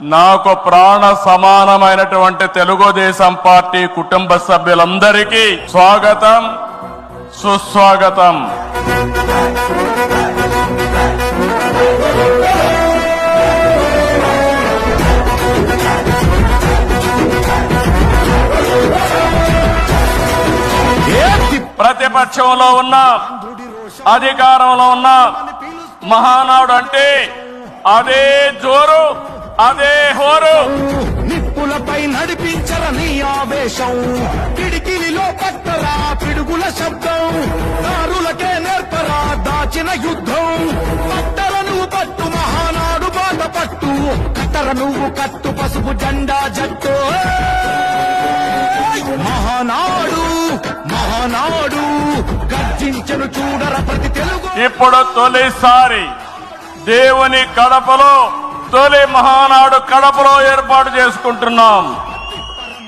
నాకు ప్రాణ సమానమైనటువంటి తెలుగుదేశం పార్టీ కుటుంబ సభ్యులందరికీ స్వాగతం సుస్వాగతం. ప్రతిపక్షంలో ఉన్న అధికారంలో ఉన్న మహానాడు అంటే అదే జోరు. అదే హోరు. నిప్పులపై నడిపించర నీ ఆవేశం. కిడికిలిలో పట్టరా పిడుగుల శబ్దం. దారులకే నేర్పరా దాచిన యుద్ధం. పట్టర నువ్వు పట్టు మహానాడు బాట పట్టు. కట్టర నువ్వు కట్టు పసుపు జెండా జట్టు! మహానాడు మహానాడు గర్జించను చూడర ప్రతి తెలుగు. ఇప్పుడు తొలిసారి దేవుని కడపలో తొలి మహానాడు కడపలో ఏర్పాటు చేసుకుంటున్నాం.